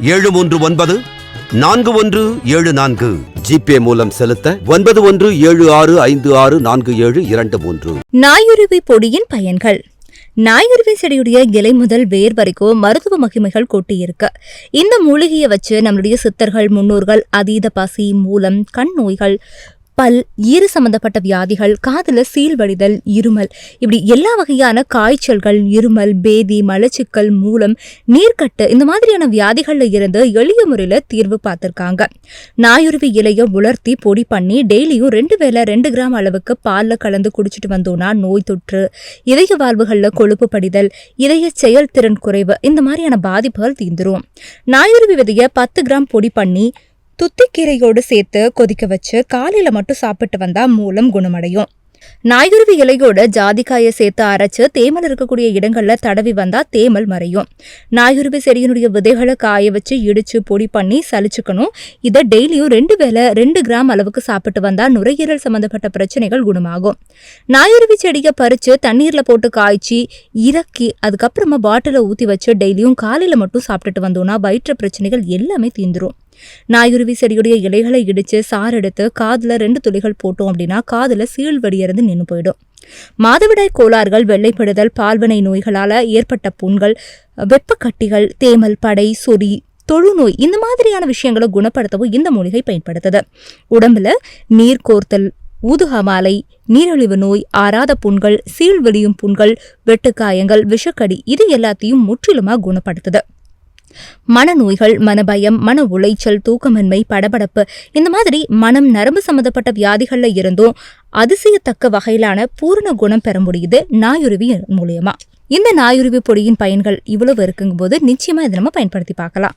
ஏழு மூன்று ஒன்பது நான்கு ஒன்று ஏழு நான்கு. ஜிபே மூலம் செலுத்த ஒன்பது ஒன்று ஏழு ஆறு ஐந்து ஆறு நான்கு ஏழு இரண்டு மூன்று. நாயுருவி பொடியின் பயன்கள். நாயுருவி செடியுடைய இலை முதல் வேர் வரைக்கும் மருத்துவ மகிமைகள் கொட்டியிருக்கு. இந்த மூலிகையை வச்சு நம்மளுடைய சித்தர்கள் முன்னோர்கள் அதீத பசி மூலம் கண் நோய்கள் பல் ஈறு சம்பந்தப்பட்ட வியாதிகள் காதில் சீல் வடிதல் இருமல். இப்படி எல்லா வகையான காய்ச்சல்கள் இருமல் பேதி மலச்சிக்கல் மூலம் நீர்க்கட்டு இந்த மாதிரியான வியாதிகளில் இருந்து எளிய முறையில் தீர்வு பார்த்துருக்காங்க. நாயுருவி இலையை உலர்த்தி பொடி பண்ணி டெய்லியும் ரெண்டு வேளை ரெண்டு கிராம் அளவுக்கு பாலில் கலந்து குடிச்சிட்டு வந்தோம்னா நோய் தொற்று இதய வாழ்வுகளில் கொழுப்பு படிதல் இதய செயல்திறன் குறைவு இந்த மாதிரியான பாதிப்புகள் தீந்துரும் நாயுருவி விதையை பத்து கிராம் பொடி பண்ணி துத்திக்கீரையோடு சேர்த்து கொதிக்க வச்சு காலையில மட்டும் சாப்பிட்டு வந்தா மூலம் குணமடையும். நாயுருவி இலையோட ஜாதிக்காயை சேர்த்து அரைச்சு தேமல் இருக்கக்கூடிய இடங்கள்ல தடவி வந்தா தேமல் மறையும். நாயுருவி செடியினுடைய விதைகளை காய வச்சு இடிச்சு பொடி பண்ணி சலிச்சுக்கணும் இதை டெய்லியும் ரெண்டு வேளை ரெண்டு கிராம் அளவுக்கு சாப்பிட்டு வந்தா நுரையீரல் சம்பந்தப்பட்ட பிரச்சனைகள் குணமாகும். நாயுருவி செடியை பறிச்சு தண்ணீர்ல போட்டு காய்ச்சி இறக்கி அதுக்கப்புறமா பாட்டில ஊத்தி வச்சு டெய்லியும் காலையில மட்டும் சாப்பிட்டுட்டு வந்தோம்னா வயிற்று பிரச்சனைகள் எல்லாமே தீந்துரும் நாயுருவி செடியுடைய இலைகளை இடித்து சாறு எடுத்து காதில் ரெண்டு துளிகள் போட்டோம் அப்படின்னா காதில் சீழ் வடியறது நின்று போயிடும். மாதவிடாய் கோளாறுகள் வெள்ளைப்படுதல் பால்வனை நோய்களால் ஏற்பட்ட புண்கள் வெப்பக்கட்டிகள் தேமல் படை சொறி தொழுநோய் இந்த மாதிரியான விஷயங்களை குணப்படுத்தவும் இந்த மூலிகை பயன்படுத்துது. உடம்புல நீர் கோர்த்தல் ஊதுகமாலை நீரிழிவு நோய் ஆறாத புண்கள் சீழ்வெளியும் புண்கள் வெட்டுக்காயங்கள் விஷக்கடி இது எல்லாத்தையும் முற்றிலுமாக குணப்படுத்துது. மனநோய்கள் மனபயம் மன உளைச்சல் தூக்கமின்மை படபடப்பு இந்த மாதிரி மனம் நரம்பு சம்பந்தப்பட்ட வியாதிகள்ல இருந்தும் அதிசயத்தக்க வகையிலான பூரண குணம் பெற முடியுது நாயுருவி மூலியமா. இந்த நாயுருவி பொடியின் பயன்கள் இவ்வளவு இருக்குங்கும்போது நிச்சயமா இதை நம்ம பயன்படுத்தி பார்க்கலாம்.